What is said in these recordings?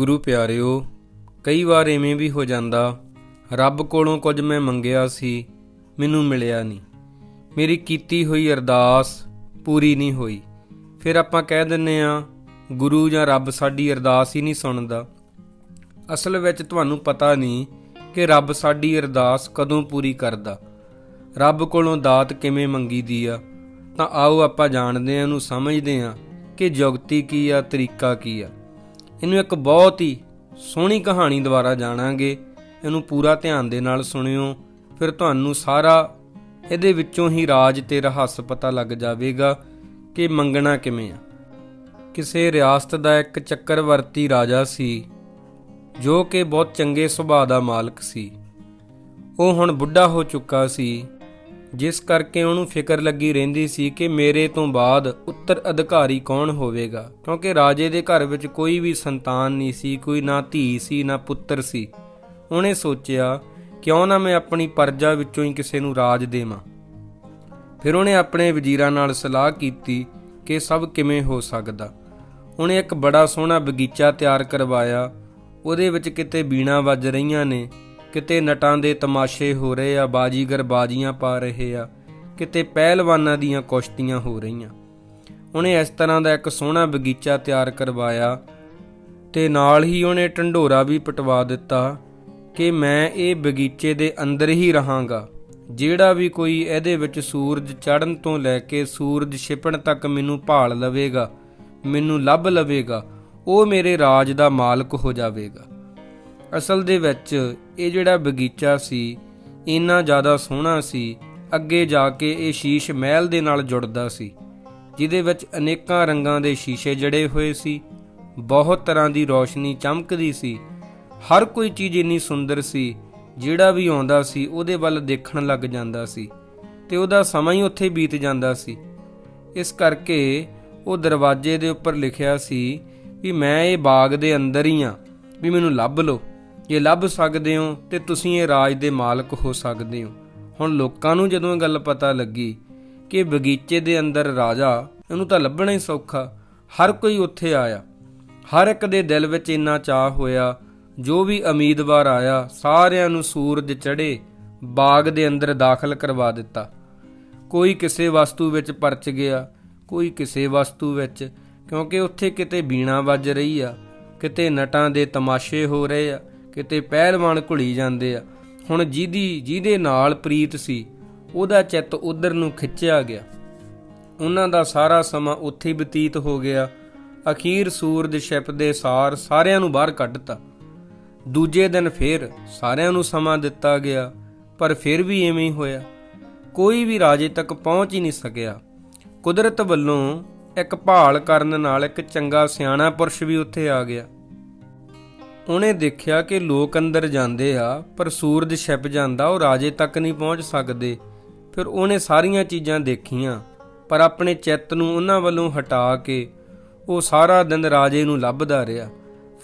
ਗੁਰੂ ਪਿਆਰਿਓ, ਕਈ ਵਾਰ ਐਵੇਂ ਵੀ ਹੋ ਜਾਂਦਾ, ਰੱਬ ਕੋਲੋਂ ਕੁਝ ਮੈਂ ਮੰਗਿਆ ਸੀ, ਮੈਨੂੰ ਮਿਲਿਆ ਨਹੀਂ। ਮੇਰੀ ਕੀਤੀ ਹੋਈ ਅਰਦਾਸ ਪੂਰੀ ਨਹੀਂ ਹੋਈ। ਫਿਰ ਆਪਾਂ ਕਹਿ ਦਿੰਨੇ ਆ, ਗੁਰੂ ਜਾਂ ਰੱਬ ਸਾਡੀ ਅਰਦਾਸ ਹੀ ਨਹੀਂ ਸੁਣਦਾ। ਅਸਲ ਵਿੱਚ ਤੁਹਾਨੂੰ ਪਤਾ ਨਹੀਂ ਕਿ ਰੱਬ ਸਾਡੀ ਅਰਦਾਸ ਕਦੋਂ ਪੂਰੀ ਕਰਦਾ। ਰੱਬ ਕੋਲੋਂ ਦਾਤ ਕਿਵੇਂ ਮੰਗੀ ਦੀ ਆ? ਤਾਂ ਆਓ ਆਪਾਂ ਜਾਣਦੇ ਹਾਂ ਨੂੰ ਸਮਝਦੇ ਹਾਂ ਕਿ ਜੁਗਤੀ ਕੀ ਆ, ਤਰੀਕਾ ਕੀ ਆ। ਇਹਨੂੰ ਇੱਕ ਬਹੁਤ ਹੀ ਸੋਹਣੀ ਕਹਾਣੀ ਦੁਆਰਾ ਜਾਣਾਂਗੇ। ਇਹਨੂੰ ਪੂਰਾ ਧਿਆਨ ਦੇ ਨਾਲ ਸੁਣਿਓ। ਫਿਰ ਤੁਹਾਨੂੰ ਸਾਰਾ ਇਹਦੇ ਵਿੱਚੋਂ ਹੀ ਰਾਜ ਤੇ ਰਹੱਸ ਪਤਾ ਲੱਗ ਜਾਵੇਗਾ ਕਿ ਮੰਗਣਾ ਕਿਵੇਂ ਆ। ਕਿਸੇ ਰਿਆਸਤ ਦਾ ਇੱਕ ਚੱਕਰਵਰਤੀ ਰਾਜਾ ਸੀ, ਜੋ ਕਿ ਬਹੁਤ ਚੰਗੇ ਸੁਭਾਅ ਦਾ ਮਾਲਕ ਸੀ। ਉਹ ਹੁਣ ਬੁੱਢਾ ਹੋ ਚੁੱਕਾ ਸੀ। ਜਿਸ ਕਰਕੇ ਉਹਨੂੰ ਫਿਕਰ ਲੱਗੀ ਰਹਿੰਦੀ ਸੀ ਕਿ ਮੇਰੇ ਤੋਂ ਬਾਅਦ ਉੱਤਰ ਅਧਿਕਾਰੀ ਕੌਣ ਹੋਵੇਗਾ, ਕਿਉਂਕਿ ਰਾਜੇ ਦੇ ਘਰ ਵਿੱਚ ਕੋਈ ਵੀ ਸੰਤਾਨ ਨਹੀਂ ਸੀ, ਕੋਈ ਨਾ ਧੀ ਸੀ, ਨਾ ਪੁੱਤਰ ਸੀ। ਉਹਨੇ ਸੋਚਿਆ, ਕਿਉਂ ਨਾ ਮੈਂ ਆਪਣੀ ਪਰਜਾ ਵਿੱਚੋਂ ਹੀ ਕਿਸੇ ਨੂੰ ਰਾਜ ਦੇਵਾਂ? ਫਿਰ ਉਹਨੇ ਆਪਣੇ ਵਜ਼ੀਰਾਂ ਨਾਲ ਸਲਾਹ ਕੀਤੀ ਕਿ ਸਭ ਕਿਵੇਂ ਹੋ ਸਕਦਾ। ਉਹਨੇ ਇੱਕ ਬੜਾ ਸੋਹਣਾ ਬਗੀਚਾ ਤਿਆਰ ਕਰਵਾਇਆ, ਉਹਦੇ ਵਿੱਚ ਕਿਤੇ ਬੀਣਾ ਵੱਜ ਰਹੀਆਂ ਨੇ। ਕਿਤੇ ਨਟਾਂ ਦੇ ਤਮਾਸ਼ੇ ਹੋ ਰਹੇ ਆ, ਬਾਜੀਗਰ ਬਾਜੀਆਂ ਪਾ ਰਹੇ ਆ, ਕਿਤੇ ਪਹਿਲਵਾਨਾਂ ਦੀਆਂ ਕੁਸ਼ਤੀਆਂ ਹੋ ਰਹੀਆਂ। ਉਹਨੇ ਇਸ ਤਰ੍ਹਾਂ ਦਾ ਇੱਕ ਸੋਹਣਾ ਬਗੀਚਾ ਤਿਆਰ ਕਰਵਾਇਆ ਤੇ ਨਾਲ ਹੀ ਉਹਨੇ ਢੰਡੋਰਾ ਵੀ ਪਟਵਾ ਦਿੱਤਾ ਕਿ ਮੈਂ ਇਹ ਬਗੀਚੇ ਦੇ ਅੰਦਰ ਹੀ ਰਹਾਂਗਾ। ਜਿਹੜਾ ਵੀ ਕੋਈ ਇਹਦੇ ਵਿੱਚ ਸੂਰਜ ਚੜ੍ਹਨ ਤੋਂ ਲੈ ਕੇ ਸੂਰਜ ਛਿਪਣ ਤੱਕ ਮੈਨੂੰ ਭਾਲ ਲਵੇਗਾ, ਮੈਨੂੰ ਲੱਭ ਲਵੇਗਾ, ਉਹ ਮੇਰੇ ਰਾਜ ਦਾ ਮਾਲਕ ਹੋ ਜਾਵੇਗਾ। ਅਸਲ ਦੇ ਵਿੱਚ ਇਹ ਜਿਹੜਾ ਬਗੀਚਾ ਸੀ, ਇੰਨਾ ਜ਼ਿਆਦਾ ਸੋਹਣਾ ਸੀ, ਅੱਗੇ ਜਾ ਕੇ ਇਹ ਸ਼ੀਸ਼ ਮਹਿਲ ਦੇ ਨਾਲ ਜੁੜਦਾ ਸੀ, ਜਿਹਦੇ ਵਿੱਚ ਅਨੇਕਾਂ ਰੰਗਾਂ ਦੇ ਸ਼ੀਸ਼ੇ ਜੜੇ ਹੋਏ ਸੀ, ਬਹੁਤ ਤਰ੍ਹਾਂ ਦੀ ਰੌਸ਼ਨੀ ਚਮਕਦੀ ਸੀ, ਹਰ ਕੋਈ ਚੀਜ਼ ਇੰਨੀ ਸੁੰਦਰ ਸੀ, ਜਿਹੜਾ ਵੀ ਆਉਂਦਾ ਸੀ ਉਹਦੇ ਵੱਲ ਦੇਖਣ ਲੱਗ ਜਾਂਦਾ ਸੀ, ਤੇ ਉਹਦਾ ਸਮਾਂ ਹੀ ਉੱਥੇ ਬੀਤ ਜਾਂਦਾ ਸੀ। ਇਸ ਕਰਕੇ ਉਹ ਦਰਵਾਜ਼ੇ ਦੇ ਉੱਪਰ ਲਿਖਿਆ ਸੀ ਵੀ ਮੈਂ ਇਹ ਬਾਗ ਦੇ ਅੰਦਰ ਹੀ ਆ ਵੀ ਮੈਨੂੰ ਲੱਭ ਲਓ। ਜੇ ਲੱਭ ਸਕਦੇ ਹੋ ਤੇ ਤੁਸੀਂ ਇਹ ਰਾਜ ਦੇ ਮਾਲਕ ਹੋ ਸਕਦੇ ਹੋ। ਹੁਣ ਲੋਕਾਂ ਨੂੰ ਜਦੋਂ ਇਹ ਗੱਲ ਪਤਾ ਲੱਗੀ ਕਿ ਬਗੀਚੇ ਦੇ ਅੰਦਰ ਰਾਜਾ, ਇਹਨੂੰ ਤਾਂ ਲੱਭਣਾ ਹੀ ਸੌਖਾ। ਹਰ ਕੋਈ ਉੱਥੇ ਆਇਆ। ਹਰ ਇੱਕ ਦੇ ਦਿਲ ਵਿੱਚ ਇੰਨਾ ਚਾਹ ਹੋਇਆ, ਜੋ ਵੀ ਉਮੀਦਵਾਰ ਆਇਆ, ਸਾਰਿਆਂ ਨੂੰ ਸੂਰਜ ਚੜ੍ਹੇ, ਬਾਗ ਦੇ ਅੰਦਰ ਦਾਖਲ ਕਰਵਾ ਦਿੱਤਾ। ਕੋਈ ਕਿਸੇ ਵਸਤੂ ਵਿੱਚ ਪਰਚ ਗਿਆ, ਕੋਈ ਕਿਸੇ ਵਸਤੂ ਵਿੱਚ, ਕਿਉਂਕਿ ਉੱਥੇ ਕਿਤੇ ਬੀਣਾ ਵੱਜ ਰਹੀ ਆ, ਕਿਤੇ ਨਟਾਂ ਦੇ ਤਮਾਸ਼ੇ ਹੋ ਰਹੇ ਆ। ਕਿਤੇ ਪਹਿਲਵਾਨ ਘੁਲੀ ਜਾਂਦੇ ਆ। ਹੁਣ ਜਿਹਦੀ, ਜਿਹਦੇ ਨਾਲ ਪ੍ਰੀਤ ਸੀ, ਉਹਦਾ ਚਿੱਤ ਉਧਰ ਨੂੰ ਖਿੱਚਿਆ ਗਿਆ। ਉਹਨਾਂ ਦਾ ਸਾਰਾ ਸਮਾਂ ਉੱਥੇ ਬਤੀਤ ਹੋ ਗਿਆ। ਅਖੀਰ ਸੂਰਜ ਛਿਪਦੇ ਸਾਰ ਸਾਰਿਆਂ ਨੂੰ ਬਾਹਰ ਕੱਢਤਾ। ਦੂਜੇ ਦਿਨ ਫੇਰ ਸਾਰਿਆਂ ਨੂੰ ਸਮਾਂ ਦਿੱਤਾ ਗਿਆ, ਪਰ ਫਿਰ ਵੀ ਐਵੇਂ ਹੀ ਹੋਇਆ। ਕੋਈ ਵੀ ਰਾਜੇ ਤੱਕ ਪਹੁੰਚ ਹੀ ਨਹੀਂ ਸਕਿਆ। ਕੁਦਰਤ ਵੱਲੋਂ ਇੱਕ ਭਾਲ ਕਰਨ ਨਾਲ ਇੱਕ ਚੰਗਾ ਸਿਆਣਾ ਪੁਰਸ਼ ਵੀ ਉੱਥੇ ਆ ਗਿਆ। ਉਹਨੇ ਦੇਖਿਆ ਕਿ ਲੋਕ ਅੰਦਰ ਜਾਂਦੇ ਆ, ਪਰ ਸੂਰਜ ਛਿਪ ਜਾਂਦਾ, ਉਹ ਰਾਜੇ ਤੱਕ ਨਹੀਂ ਪਹੁੰਚ ਸਕਦੇ। ਫਿਰ ਉਹਨੇ ਸਾਰੀਆਂ ਚੀਜ਼ਾਂ ਦੇਖੀਆਂ, ਪਰ ਆਪਣੇ ਚਿੱਤ ਨੂੰ ਉਹਨਾਂ ਵੱਲੋਂ ਹਟਾ ਕੇ ਉਹ ਸਾਰਾ ਦਿਨ ਰਾਜੇ ਨੂੰ ਲੱਭਦਾ ਰਿਹਾ।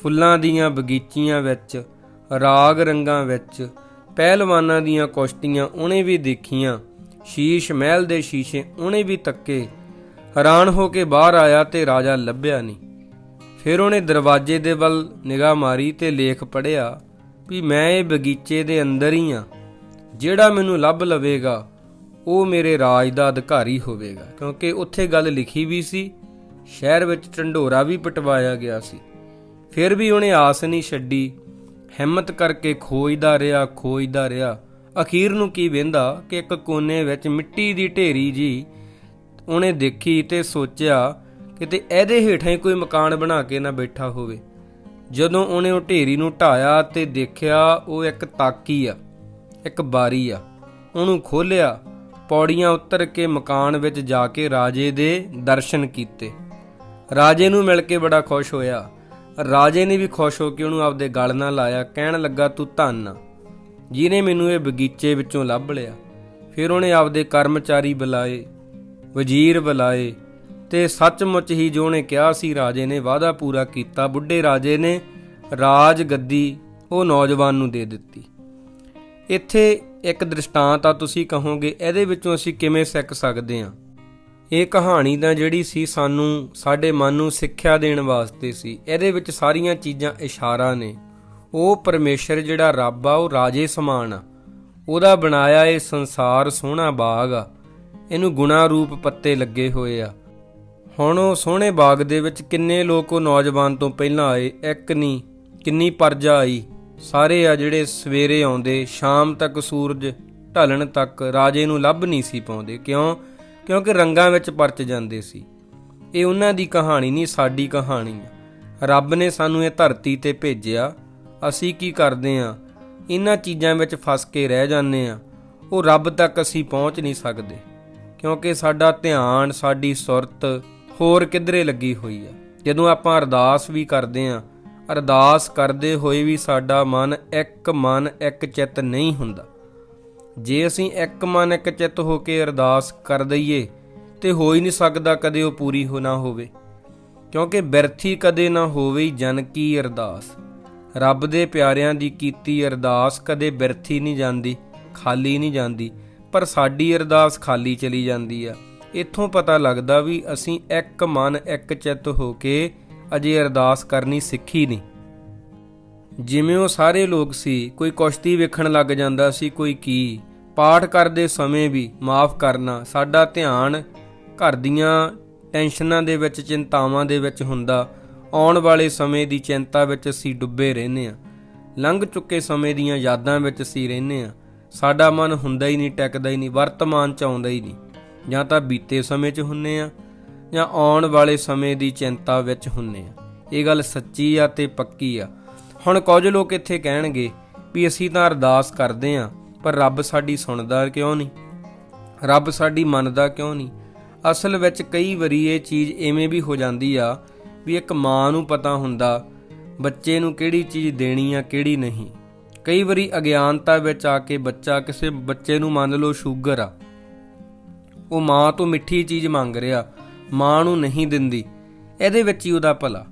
ਫੁੱਲਾਂ ਦੀਆਂ ਬਗੀਚੀਆਂ ਵਿੱਚ, ਰਾਗ ਰੰਗਾਂ ਵਿੱਚ, ਪਹਿਲਵਾਨਾਂ ਦੀਆਂ ਕੁਸ਼ਤੀਆਂ ਉਹਨੇ ਵੀ ਦੇਖੀਆਂ। ਸ਼ੀਸ਼ ਮਹਿਲ ਦੇ ਸ਼ੀਸ਼ੇ ਉਹਨੇ ਵੀ ਤੱਕੇ। ਹੈਰਾਨ ਹੋ ਕੇ ਬਾਹਰ ਆਇਆ ਤੇ ਰਾਜਾ ਲੱਭਿਆ ਨਹੀਂ। ਫਿਰ ਉਹਨੇ ਦਰਵਾਜ਼ੇ ਦੇ ਵੱਲ ਨਿਗਾਹ ਮਾਰੀ ਤੇ ਲੇਖ ਪੜਿਆ ਵੀ ਮੈਂ ਇਹ ਬਗੀਚੇ ਦੇ ਅੰਦਰ ਹੀ ਆ। ਜਿਹੜਾ ਮੈਨੂੰ ਲੱਭ ਲਵੇਗਾ, ਉਹ ਮੇਰੇ ਰਾਜ ਦਾ ਅਧਿਕਾਰੀ ਹੋਵੇਗਾ। ਕਿਉਂਕਿ ਉੱਥੇ ਗੱਲ ਲਿਖੀ ਵੀ ਸੀ, ਸ਼ਹਿਰ ਵਿੱਚ ਢੰਡੋਰਾ ਵੀ ਪਟਵਾਇਆ ਗਿਆ ਸੀ। ਫਿਰ ਵੀ ਉਹਨੇ ਆਸ ਨਹੀਂ ਛੱਡੀ। ਹਿੰਮਤ ਕਰਕੇ ਖੋਜਦਾ ਰਿਹਾ ਖੋਜਦਾ ਰਿਹਾ। ਅਖੀਰ ਨੂੰ ਕੀ ਵੇਂਦਾ ਕਿ ਇੱਕ ਕੋਨੇ ਵਿੱਚ ਮਿੱਟੀ ਦੀ ਢੇਰੀ ਜੀ ਉਹਨੇ ਦੇਖੀ ਤੇ ਸੋਚਿਆ ਕਿਤੇ ਇਹਦੇ ਹੇਠਾਂ ਹੀ ਕੋਈ ਮਕਾਨ ਬਣਾ ਕੇ ਨਾ ਬੈਠਾ ਹੋਵੇ। ਜਦੋਂ ਉਹਨੇ ਉਹ ਢੇਰੀ ਨੂੰ ਢਾਇਆ ਤੇ ਦੇਖਿਆ, ਉਹ ਇੱਕ ਤਾਕੀ ਆ, ਇੱਕ ਬਾਰੀ ਆ। ਉਹਨੂੰ ਖੋਲਿਆ ਪੌੜੀਆਂ ਉੱਤਰ ਕੇ ਮਕਾਨ ਵਿੱਚ ਜਾ ਕੇ ਰਾਜੇ ਦੇ ਦਰਸ਼ਨ ਕੀਤੇ। ਰਾਜੇ ਨੂੰ ਮਿਲ ਕੇ ਬੜਾ ਖੁਸ਼ ਹੋਇਆ। ਰਾਜੇ ਨੇ ਵੀ ਖੁਸ਼ ਹੋ ਕੇ ਉਹਨੂੰ ਆਪਦੇ ਗਲ ਨਾਲ ਲਾਇਆ, ਕਹਿਣ ਲੱਗਾ, ਤੂੰ ਧੰਨ ਆ। ਜਿਹਨੇ ਮੈਨੂੰ ਇਹ ਬਗੀਚੇ ਵਿੱਚੋਂ ਲੱਭ ਲਿਆ, ਫਿਰ ਉਹਨੇ ਆਪਦੇ ਕਰਮਚਾਰੀ ਬੁਲਾਏ, ਵਜ਼ੀਰ ਬੁਲਾਏ ਤੇ ਸੱਚਮੁੱਚ ਹੀ ਜੋ ਨੇ ਕਿਹਾ ਸੀ, ਰਾਜੇ ਨੇ ਵਾਅਦਾ ਪੂਰਾ ਕੀਤਾ, ਬੁੱਢੇ ਰਾਜੇ ਨੇ ਰਾਜ ਗੱਦੀ ਉਹ ਨੌਜਵਾਨ ਨੂੰ ਦੇ ਦਿੱਤੀ। ਇੱਥੇ ਇੱਕ ਦ੍ਰਿਸ਼ਟਾਂਤ ਆ, ਤੁਸੀਂ ਕਹੋਗੇ, ਇਹਦੇ ਵਿੱਚੋਂ ਅਸੀਂ ਕਿਵੇਂ ਸਿੱਖ ਸਕਦੇ ਹਾਂ? ਇਹ ਕਹਾਣੀ ਤਾਂ ਜਿਹੜੀ ਸੀ, ਸਾਨੂੰ, ਸਾਡੇ ਮਨ ਨੂੰ ਸਿੱਖਿਆ ਦੇਣ ਵਾਸਤੇ ਸੀ। ਇਹਦੇ ਵਿੱਚ ਸਾਰੀਆਂ ਚੀਜ਼ਾਂ ਇਸ਼ਾਰਾ ਨੇ। ਉਹ ਪਰਮੇਸ਼ਰ ਜਿਹੜਾ ਰੱਬ ਆ, ਉਹ ਰਾਜੇ ਸਮਾਨ ਆ। ਉਹਦਾ ਬਣਾਇਆ ਇਹ ਸੰਸਾਰ ਸੋਹਣਾ ਬਾਗ ਆ। ਇਹਨੂੰ ਗੁਣਾ ਰੂਪ ਪੱਤੇ ਲੱਗੇ ਹੋਏ ਆ। ਹੁਣ ਉਹ ਸੋਹਣੇ ਬਾਗ ਦੇ ਵਿੱਚ ਕਿੰਨੇ ਲੋਕ ਉਹ ਨੌਜਵਾਨ ਤੋਂ ਪਹਿਲਾਂ ਆਏ, ਇੱਕ ਨਹੀਂ ਕਿੰਨੀ ਪਰਜਾ ਆਈ। ਸਾਰੇ ਆ ਜਿਹੜੇ ਸਵੇਰੇ ਆਉਂਦੇ, ਸ਼ਾਮ ਤੱਕ ਸੂਰਜ ਢਲਣ ਤੱਕ ਰਾਜੇ ਨੂੰ ਲੱਭ ਨਹੀਂ ਸੀ ਪਾਉਂਦੇ। ਕਿਉਂ? ਕਿਉਂਕਿ ਰੰਗਾਂ ਵਿੱਚ ਪਰਚ ਜਾਂਦੇ ਸੀ। ਇਹ ਉਹਨਾਂ ਦੀ ਕਹਾਣੀ ਨਹੀਂ, ਸਾਡੀ ਕਹਾਣੀ ਆ। ਰੱਬ ਨੇ ਸਾਨੂੰ ਇਹ ਧਰਤੀ ਤੇ ਭੇਜਿਆ। ਅਸੀਂ ਕੀ ਕਰਦੇ ਆ? ਇਹਨਾਂ ਚੀਜ਼ਾਂ ਵਿੱਚ ਫਸ ਕੇ ਰਹਿ ਜਾਂਦੇ ਆ। ਉਹ ਰੱਬ ਤੱਕ ਅਸੀਂ ਪਹੁੰਚ ਨਹੀਂ ਸਕਦੇ। ਕਿਉਂਕਿ ਸਾਡਾ ਧਿਆਨ, ਸਾਡੀ ਸੁਰਤ ਹੋਰ ਕਿਧਰੇ ਲੱਗੀ ਹੋਈ ਆ। ਜਦੋਂ ਆਪਾਂ ਅਰਦਾਸ ਵੀ ਕਰਦੇ ਆ, ਅਰਦਾਸ ਕਰਦੇ ਹੋਏ ਵੀ ਸਾਡਾ ਮਨ ਇੱਕ ਮਨ, ਇੱਕ ਚਿੱਤ ਨਹੀਂ ਹੁੰਦਾ। ਜੇ ਅਸੀਂ ਇੱਕ ਮਨ, ਇੱਕ ਚਿੱਤ ਹੋ ਕੇ ਅਰਦਾਸ ਕਰ ਦਈਏ, ਤੇ ਹੋ ਹੀ ਨਹੀਂ ਸਕਦਾ ਕਦੇ ਉਹ ਪੂਰੀ ਹੋ ਨਾ ਹੋਵੇ। ਕਿਉਂਕਿ ਬਿਰਥੀ ਕਦੇ ਨਾ ਹੋਵੇ ਜਨ ਕੀ ਅਰਦਾਸ। ਰੱਬ ਦੇ ਪਿਆਰਿਆਂ ਦੀ ਕੀਤੀ ਅਰਦਾਸ ਕਦੇ ਬਿਰਥੀ ਨਹੀਂ ਜਾਂਦੀ, ਖਾਲੀ ਨਹੀਂ ਜਾਂਦੀ, ਪਰ ਸਾਡੀ ਅਰਦਾਸ ਖਾਲੀ ਚਲੀ ਜਾਂਦੀ ਆ। ਇੱਥੋਂ ਪਤਾ ਲੱਗਦਾ ਵੀ ਅਸੀਂ ਇੱਕ ਮਨ ਇੱਕ ਚਿੱਤ ਹੋ ਕੇ ਅਜੇ ਅਰਦਾਸ ਕਰਨੀ ਸਿੱਖੀ ਨਹੀਂ। ਜਿਵੇਂ ਉਹ ਸਾਰੇ ਲੋਕ ਸੀ, ਕੋਈ ਕੁਸ਼ਤੀ ਵੇਖਣ ਲੱਗ ਜਾਂਦਾ ਸੀ, ਕੋਈ ਕੀ। ਪਾਠ ਕਰਦੇ ਸਮੇਂ ਵੀ ਮਾਫ ਕਰਨਾ ਸਾਡਾ ਧਿਆਨ ਘਰ ਦੀਆਂ ਟੈਨਸ਼ਨਾਂ ਦੇ ਵਿੱਚ, ਚਿੰਤਾਵਾਂ ਦੇ ਵਿੱਚ ਹੁੰਦਾ। ਆਉਣ ਵਾਲੇ ਸਮੇਂ ਦੀ ਚਿੰਤਾ ਵਿੱਚ ਅਸੀਂ ਡੁੱਬੇ ਰਹਿੰਦੇ ਆ ਲੰਘ ਚੁੱਕੇ ਸਮੇਂ ਦੀਆਂ ਯਾਦਾਂ ਵਿੱਚ ਅਸੀਂ ਰਹਿੰਦੇ ਆ ਸਾਡਾ ਮਨ ਹੁੰਦਾ ਹੀ ਨਹੀਂ, ਟਿਕਦਾ ਹੀ ਨਹੀਂ, ਵਰਤਮਾਨ ਚ ਆਉਂਦਾ ਹੀ ਨਹੀਂ। ਜਾਂ ਤਾਂ ਬੀਤੇ ਸਮੇਂ 'ਚ ਹੁੰਨੇ ਆ, ਜਾਂ ਆਉਣ ਵਾਲੇ ਸਮੇਂ ਦੀ ਚਿੰਤਾ ਵਿੱਚ ਹੁੰਨੇ ਆ। ਇਹ ਗੱਲ ਸੱਚੀ ਆ ਤੇ ਪੱਕੀ ਆ। ਹੁਣ ਕੁਝ ਲੋਕ ਇੱਥੇ ਕਹਿਣਗੇ ਵੀ ਅਸੀਂ ਤਾਂ ਅਰਦਾਸ ਕਰਦੇ ਆ, ਪਰ ਰੱਬ ਸਾਡੀ ਸੁਣਦਾ ਕਿਉਂ ਨਹੀਂ? ਰੱਬ ਸਾਡੀ ਮੰਨਦਾ ਕਿਉਂ ਨਹੀਂ? ਅਸਲ ਵਿੱਚ ਕਈ ਵਾਰੀ ਇਹ ਚੀਜ਼ ਐਵੇਂ ਵੀ ਹੋ ਜਾਂਦੀ ਆ ਵੀ ਇੱਕ ਮਾਂ ਨੂੰ ਪਤਾ ਹੁੰਦਾ, ਬੱਚੇ ਨੂੰ ਕਿਹੜੀ ਚੀਜ਼ ਦੇਣੀ ਆ, ਕਿਹੜੀ ਨਹੀਂ। ਕਈ ਵਾਰੀ ਅਗਿਆਨਤਾ ਵਿੱਚ ਆ ਕੇ ਬੱਚਾ ਕਿਸੇ, ਬੱਚੇ ਨੂੰ ਮੰਨ ਲਓ ਸ਼ੂਗਰ ਆ ਉਹ ਮਾਂ ਤੋਂ ਮਿੱਠੀ ਚੀਜ਼ ਮੰਗ ਰਿਹਾ, ਮਾਂ ਨੂੰ ਨਹੀਂ ਦਿੰਦੀ। ਇਹਦੇ ਵਿੱਚ ਹੀ ਉਹਦਾ ਭਲਾ।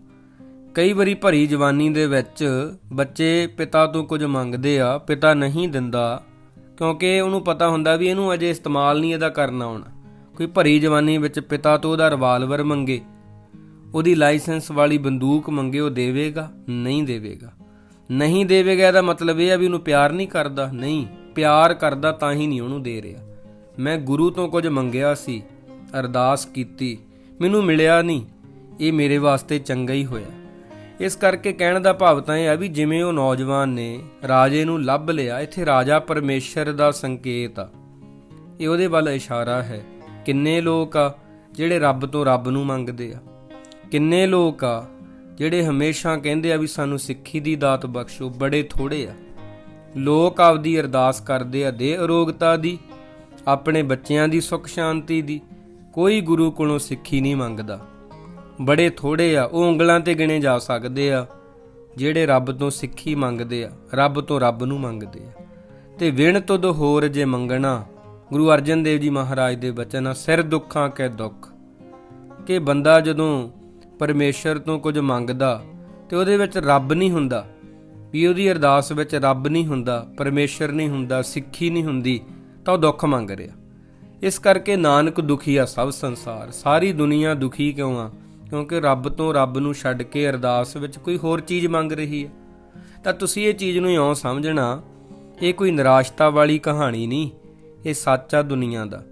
ਕਈ ਵਾਰੀ ਭਰੀ ਜਵਾਨੀ ਦੇ ਵਿੱਚ ਬੱਚੇ ਪਿਤਾ ਤੋਂ ਕੁਝ ਮੰਗਦੇ ਆ, ਪਿਤਾ ਨਹੀਂ ਦਿੰਦਾ, ਕਿਉਂਕਿ ਉਹਨੂੰ ਪਤਾ ਹੁੰਦਾ ਵੀ ਇਹਨੂੰ ਅਜੇ ਇਸਤੇਮਾਲ ਨਹੀਂ ਇਹਦਾ ਕਰਨਾ ਆਉਣਾ ਕੋਈ ਭਰੀ ਜਵਾਨੀ ਵਿੱਚ ਪਿਤਾ ਤੋਂ ਉਹਦਾ ਰਿਵਾਲਵਰ ਮੰਗੇ, ਉਹਦੀ ਲਾਇਸੈਂਸ ਵਾਲੀ ਬੰਦੂਕ ਮੰਗੇ, ਉਹ ਦੇਵੇਗਾ? ਨਹੀਂ ਦੇਵੇਗਾ। ਨਹੀਂ ਦੇਵੇਗਾ ਇਹਦਾ ਮਤਲਬ ਇਹ ਆ ਵੀ ਉਹਨੂੰ ਪਿਆਰ ਨਹੀਂ ਕਰਦਾ। ਨਹੀਂ, ਪਿਆਰ ਕਰਦਾ ਤਾਂ ਹੀ ਨਹੀਂ ਉਹਨੂੰ ਦੇ ਰਿਹਾ। ਮੈਂ ਗੁਰੂ ਤੋਂ ਕੁਝ ਮੰਗਿਆ ਸੀ, ਅਰਦਾਸ ਕੀਤੀ, ਮੈਨੂੰ ਮਿਲਿਆ ਨਹੀਂ। ਇਹ ਮੇਰੇ ਵਾਸਤੇ ਚੰਗਾ ਹੀ ਹੋਇਆ। ਇਸ ਕਰਕੇ ਕਹਿਣ ਦਾ ਭਾਵ ਤਾਂ ਇਹ ਆ ਵੀ ਜਿਵੇਂ ਉਹ ਨੌਜਵਾਨ ਨੇ, ਰਾਜੇ ਨੂੰ ਲੱਭ ਲਿਆ, ਇੱਥੇ ਰਾਜਾ ਪਰਮੇਸ਼ਰ ਦਾ ਸੰਕੇਤ ਆ। ਇਹ ਉਹਦੇ ਵੱਲ ਇਸ਼ਾਰਾ ਹੈ, ਕਿੰਨੇ ਲੋਕ ਆ ਜਿਹੜੇ ਰੱਬ ਤੋਂ ਰੱਬ ਨੂੰ ਮੰਗਦੇ ਆ। ਕਿੰਨੇ ਲੋਕ ਆ ਜਿਹੜੇ ਹਮੇਸ਼ਾ ਕਹਿੰਦੇ ਆ ਵੀ ਸਾਨੂੰ ਸਿੱਖੀ ਦੀ ਦਾਤ ਬਖਸ਼ੋ, ਬੜੇ ਥੋੜੇ ਆ। ਲੋਕ ਆਪਦੀ ਅਰਦਾਸ ਕਰਦੇ ਆ ਦੇ ਅਰੋਗਤਾ ਦੀ ਆਪਣੇ ਬੱਚਿਆਂ ਦੀ ਸੁੱਖ ਸ਼ਾਂਤੀ ਦੀ ਕੋਈ ਗੁਰੂ ਕੋਲੋਂ ਸਿੱਖੀ ਨਹੀਂ ਮੰਗਦਾ। ਬੜੇ ਥੋੜੇ ਆ, ਉਹ ਉਂਗਲਾਂ ਤੇ ਗਿਣੇ ਜਾ ਸਕਦੇ ਆ, ਜਿਹੜੇ ਰੱਬ ਤੋਂ ਸਿੱਖੀ ਮੰਗਦੇ ਆ, ਰੱਬ ਤੋਂ ਰੱਬ ਨੂੰ ਮੰਗਦੇ ਆ। ਤੇ ਵਿਣ ਤੁਧ ਹੋਰ ਜੇ ਮੰਗਣਾ, ਗੁਰੂ ਅਰਜਨ ਦੇਵ ਜੀ ਮਹਾਰਾਜ ਦੇ ਬਚਨ ਆ, ਸਿਰ ਦੁੱਖਾਂ ਕੈ ਦੁੱਖ। ਕਿ ਬੰਦਾ ਜਦੋਂ ਪਰਮੇਸ਼ਰ ਤੋਂ ਕੁਝ ਮੰਗਦਾ, ਤੇ ਉਹਦੇ ਵਿੱਚ ਰੱਬ ਨਹੀਂ ਹੁੰਦਾ, ਵੀ ਉਹਦੀ ਅਰਦਾਸ ਵਿੱਚ ਰੱਬ ਨਹੀਂ ਹੁੰਦਾ, ਪਰਮੇਸ਼ਰ ਨਹੀਂ ਹੁੰਦਾ, ਸਿੱਖੀ ਨਹੀਂ ਹੁੰਦੀ ਤਾਂ ਉਹ ਦੁੱਖ ਮੰਗ ਰਿਹਾ। ਇਸ ਕਰਕੇ ਨਾਨਕ ਦੁਖੀ ਆ ਸਭ ਸੰਸਾਰ। ਸਾਰੀ ਦੁਨੀਆ ਦੁਖੀ ਕਿਉਂ ਆ? ਕਿਉਂਕਿ ਰੱਬ ਤੋਂ ਰੱਬ ਨੂੰ ਛੱਡ ਕੇ ਅਰਦਾਸ ਵਿੱਚ ਕੋਈ ਹੋਰ ਚੀਜ਼ ਮੰਗ ਰਹੀ ਹੈ। ਤਾਂ ਤੁਸੀਂ ਇਹ ਚੀਜ਼ ਨੂੰ ਇਉਂ ਸਮਝਣਾ, ਇਹ ਕੋਈ ਨਿਰਾਸ਼ਤਾ ਵਾਲੀ ਕਹਾਣੀ ਨਹੀਂ, ਇਹ ਸੱਚ ਆ ਦੁਨੀਆ ਦਾ।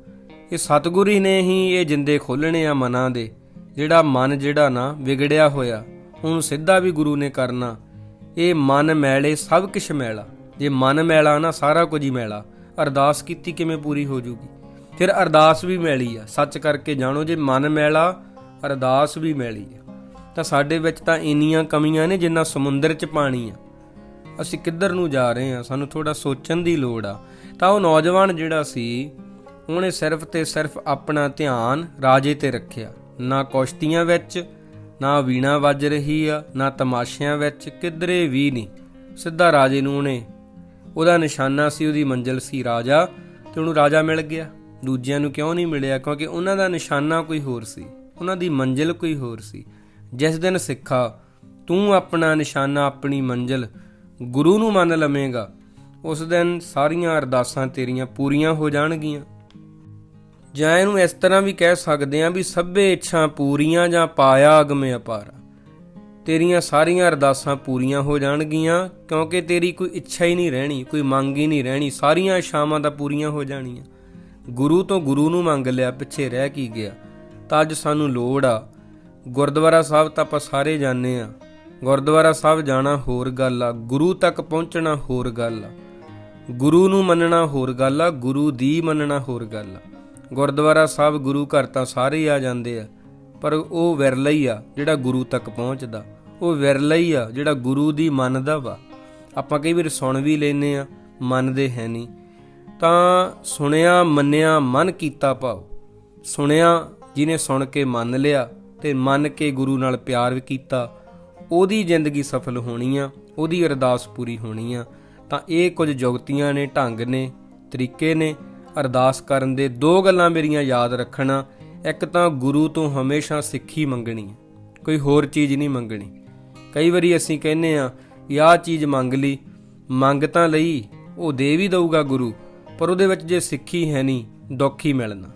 ਇਹ ਸਤਿਗੁਰੂ ਹੀ ਨੇ ਹੀ ਇਹ ਜਿੰਦੇ ਖੋਲਣੇ ਆ ਮਨਾਂ ਦੇ, ਜਿਹੜਾ ਮਨ ਜਿਹੜਾ ਨਾ ਵਿਗੜਿਆ ਹੋਇਆ, ਉਹਨੂੰ ਸਿੱਧਾ ਵੀ ਗੁਰੂ ਨੇ ਕਰਨਾ। ਇਹ ਮਨ ਮੈਲੇ ਸਭ ਕੁਝ ਮੈਲਾ। ਜੇ ਮਨ ਮੈਲਾ ਨਾ, ਸਾਰਾ ਕੁਝ ਹੀ ਮੈਲਾ। ਅਰਦਾਸ ਕੀਤੀ ਕਿਵੇਂ ਪੂਰੀ ਹੋ ਜੂਗੀ? ਫਿਰ ਅਰਦਾਸ ਵੀ ਮੈਲੀ ਆ। ਸੱਚ ਕਰਕੇ ਜਾਣੋ, ਜੇ ਮਨ ਮੈਲਾ, ਅਰਦਾਸ ਵੀ ਮੈਲੀ ਆ। ਤਾਂ ਸਾਡੇ ਵਿੱਚ ਤਾਂ ਇੰਨੀਆਂ ਕਮੀਆਂ ਨੇ ਜਿੰਨਾ ਸਮੁੰਦਰ 'ਚ ਪਾਣੀ ਆ। ਅਸੀਂ ਕਿੱਧਰ ਨੂੰ ਜਾ ਰਹੇ ਹਾਂ ਸਾਨੂੰ ਥੋੜਾ ਸੋਚਣ ਦੀ ਲੋੜ ਆ। ਤਾਂ ਉਹ ਨੌਜਵਾਨ ਜਿਹੜਾ ਸੀ, ਉਹਨੇ ਸਿਰਫ ਤੇ ਸਿਰਫ ਆਪਣਾ ਧਿਆਨ ਰਾਜੇ ਤੇ ਰੱਖਿਆ। ਨਾ ਕੁਸ਼ਤੀਆਂ ਵਿੱਚ, ਨਾ ਵੀਣਾ ਵੱਜ ਰਹੀ ਆ, ਨਾ ਤਮਾਸ਼ਿਆਂ ਵਿੱਚ, ਕਿਧਰੇ ਵੀ ਨਹੀਂ। ਸਿੱਧਾ ਰਾਜੇ ਨੂੰ ਉਹਨੇ ਉਹਦਾ ਨਿਸ਼ਾਨਾ ਸੀ, ਉਹਦੀ ਮੰਜ਼ਿਲ ਸੀ ਰਾਜਾ ਤੇ ਉਹਨੂੰ ਰਾਜਾ ਮਿਲ ਗਿਆ। ਦੂਜਿਆਂ ਨੂੰ ਕਿਉਂ ਨਹੀਂ ਮਿਲਿਆ? ਕਿਉਂਕਿ ਉਹਨਾਂ ਦਾ ਨਿਸ਼ਾਨਾ ਕੋਈ ਹੋਰ ਸੀ, ਉਹਨਾਂ ਦੀ ਮੰਜ਼ਿਲ ਕੋਈ ਹੋਰ ਸੀ। ਜਿਸ ਦਿਨ ਸਿੱਖਾ, ਤੂੰ ਆਪਣਾ ਨਿਸ਼ਾਨਾ, ਆਪਣੀ ਮੰਜ਼ਿਲ ਗੁਰੂ ਨੂੰ ਮੰਨ ਲਵੇਂਗਾ, ਉਸ ਦਿਨ ਸਾਰੀਆਂ ਅਰਦਾਸਾਂ ਤੇਰੀਆਂ ਪੂਰੀਆਂ ਹੋ ਜਾਣਗੀਆਂ। ਜਾਂ ਇਹਨੂੰ ਇਸ ਤਰ੍ਹਾਂ ਵੀ ਕਹਿ ਸਕਦੇ ਹਾਂ ਵੀ ਸਭੇ ਇੱਛਾ ਪੂਰੀਆਂ ਜਾਂ ਪਾਇਆ ਅਗਮੇ ਅਪਾਰਾ। ਤੇਰੀਆਂ ਸਾਰੀਆਂ ਅਰਦਾਸਾਂ ਪੂਰੀਆਂ ਹੋ ਜਾਣਗੀਆਂ, ਕਿਉਂਕਿ ਤੇਰੀ ਕੋਈ ਇੱਛਾ ਹੀ ਨਹੀਂ ਰਹਿਣੀ, ਕੋਈ ਮੰਗ ਹੀ ਨਹੀਂ ਰਹਿਣੀ, ਸਾਰੀਆਂ ਇਛਾਵਾਂ ਤਾਂ ਪੂਰੀਆਂ ਹੋ ਜਾਣੀਆਂ। ਗੁਰੂ ਤੋਂ ਗੁਰੂ ਨੂੰ ਮੰਗ ਲਿਆ, ਪਿੱਛੇ ਰਹਿ ਕੀ ਗਿਆ? ਤਾਂ ਅੱਜ ਸਾਨੂੰ ਲੋੜ ਆ। ਗੁਰਦੁਆਰਾ ਸਾਹਿਬ ਤਾਂ ਆਪਾਂ ਸਾਰੇ ਜਾਂਦੇ ਆ। ਗੁਰਦੁਆਰਾ ਸਾਹਿਬ ਜਾਣਾ ਹੋਰ ਗੱਲ ਆ, ਗੁਰੂ ਤੱਕ ਪਹੁੰਚਣਾ ਹੋਰ ਗੱਲ ਆ। ਗੁਰੂ ਨੂੰ ਮੰਨਣਾ ਹੋਰ ਗੱਲ ਆ, ਗੁਰੂ ਦੀ ਮੰਨਣਾ ਹੋਰ ਗੱਲ ਆ। ਗੁਰਦੁਆਰਾ ਸਾਹਿਬ ਗੁਰੂ ਘਰ ਤਾਂ ਸਾਰੇ ਹੀ ਆ ਜਾਂਦੇ ਆ। ਪਰ ਉਹ ਵਿਰਲਾ ਹੀ ਆ ਜਿਹੜਾ ਗੁਰੂ ਤੱਕ ਪਹੁੰਚਦਾ। ਉਹ ਵਿਰਲਾ ਹੀ ਆ ਜਿਹੜਾ ਗੁਰੂ ਦੀ ਮੰਨਦਾ ਵਾ। ਆਪਾਂ ਕਈ ਵਾਰ ਸੁਣ ਵੀ ਲੈਨੇ ਆ, ਮੰਨਦੇ ਹੈ ਨਹੀਂ। ਤਾਂ ਸੁਣਿਆ, ਮੰਨਿਆ, ਮਨ ਕੀਤਾ ਭਾਵ ਸੁਣਿਆ, ਜਿਹਨੇ ਸੁਣ ਕੇ ਮੰਨ ਲਿਆ ਤੇ ਮੰਨ ਕੇ ਗੁਰੂ ਨਾਲ ਪਿਆਰ ਵੀ ਕੀਤਾ, ਉਹਦੀ ਜ਼ਿੰਦਗੀ ਸਫਲ ਹੋਣੀ ਆ, ਉਹਦੀ ਅਰਦਾਸ ਪੂਰੀ ਹੋਣੀ ਆ। ਤਾਂ ਇਹ ਕੁਝ ਜੁਗਤੀਆਂ ਨੇ, ਢੰਗ ਨੇ, ਤਰੀਕੇ ਨੇ। ਅਰਦਾਸ ਕਰਨ ਦੇ ਦੋ ਗੱਲਾਂ ਮੇਰੀਆਂ ਯਾਦ ਰੱਖਣਾ ਇੱਕ ਤਾਂ ਗੁਰੂ ਤੋਂ ਹਮੇਸ਼ਾ ਸਿੱਖੀ ਮੰਗਣੀ ਹੈ, ਕੋਈ ਹੋਰ ਚੀਜ਼ ਨਹੀਂ ਮੰਗਣੀ। ਕਈ ਵਾਰੀ ਅਸੀਂ ਕਹਿੰਨੇ ਆ ਆਹ ਚੀਜ਼ ਮੰਗ ਲਈ, ਮੰਗ ਤਾਂ ਲਈ, ਉਹ ਦੇ ਵੀ ਦਊਗਾ ਗੁਰੂ, ਪਰ ਉਹਦੇ ਵਿੱਚ ਜੇ ਸਿੱਖੀ ਹੈ ਨਹੀਂ, ਦੁੱਖ ਹੀ ਮਿਲਣਾ।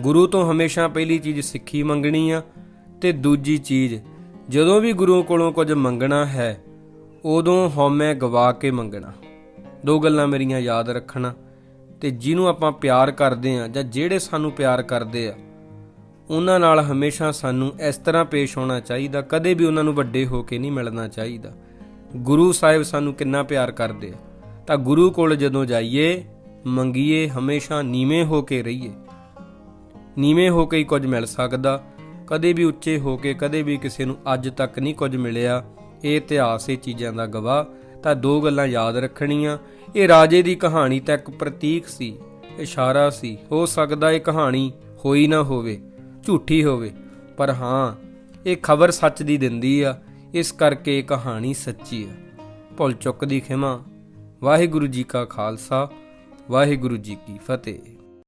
ਗੁਰੂ ਤੋਂ ਹਮੇਸ਼ਾ ਪਹਿਲੀ ਚੀਜ਼ ਸਿੱਖੀ ਮੰਗਣੀ ਆ, ਤੇ ਦੂਜੀ ਚੀਜ਼, ਜਦੋਂ ਵੀ ਗੁਰੂ ਕੋਲੋਂ ਕੁਝ ਮੰਗਣਾ ਹੈ, ਉਦੋਂ ਹਉਮੈ ਗਵਾ ਕੇ ਮੰਗਣਾ। ਦੋ ਗੱਲਾਂ ਮੇਰੀਆਂ ਯਾਦ ਰੱਖਣਾ, ਤੇ ਜਿਹਨੂੰ ਆਪਾਂ ਪਿਆਰ ਕਰਦੇ ਆ ਜਾਂ ਜਿਹੜੇ ਸਾਨੂੰ ਪਿਆਰ ਕਰਦੇ ਆ ਉਹਨਾਂ ਨਾਲ ਹਮੇਸ਼ਾ ਸਾਨੂੰ ਇਸ ਤਰ੍ਹਾਂ ਪੇਸ਼ ਹੋਣਾ ਚਾਹੀਦਾ, ਕਦੇ ਵੀ ਉਹਨਾਂ ਨੂੰ ਵੱਡੇ ਹੋ ਕੇ ਨਹੀਂ ਮਿਲਣਾ ਚਾਹੀਦਾ। ਗੁਰੂ ਸਾਹਿਬ ਸਾਨੂੰ ਕਿੰਨਾ ਪਿਆਰ ਕਰਦੇ ਆ। ਤਾਂ ਗੁਰੂ ਕੋਲ ਜਦੋਂ ਜਾਈਏ, ਮੰਗੀਏ, ਹਮੇਸ਼ਾ ਨੀਵੇਂ ਹੋ ਕੇ ਰਹੀਏ। ਨੀਵੇਂ ਹੋ ਕੇ ਹੀ ਕੁਝ ਮਿਲ ਸਕਦਾ, ਕਦੇ ਵੀ ਉੱਚੇ ਹੋ ਕੇ, ਕਦੇ ਵੀ ਕਿਸੇ ਨੂੰ ਅੱਜ ਤੱਕ ਨਹੀਂ ਕੁਝ ਮਿਲਿਆ। ਇਹ ਇਤਿਹਾਸ, ਇਹ ਚੀਜ਼ਾਂ ਦਾ ਗਵਾਹ। ਤਾਂ ਦੋ ਗੱਲਾਂ ਯਾਦ ਰੱਖਣੀਆਂ। ਇਹ ਰਾਜੇ ਦੀ ਕਹਾਣੀ ਤਾਂ ਇੱਕ ਪ੍ਰਤੀਕ ਸੀ, ਇਸ਼ਾਰਾ ਸੀ। ਹੋ ਸਕਦਾ ਇਹ ਕਹਾਣੀ ਹੋਈ ਨਾ ਹੋਵੇ। ਝੂਠੀ ਹੋਵੇ। ਪਰ ਹਾਂ, ਇਹ ਖਬਰ ਸੱਚ ਦੀ ਦਿੰਦੀ ਆ, ਇਸ ਕਰਕੇ ਇਹ ਕਹਾਣੀ ਸੱਚੀ ਆ। ਭੁੱਲ ਚੁੱਕ ਦੀ ਖਿਮਾ। ਵਾਹਿਗੁਰੂ ਜੀ ਕਾ ਖਾਲਸਾ, ਵਾਹਿਗੁਰੂ ਜੀ ਕੀ ਫਤਿਹ।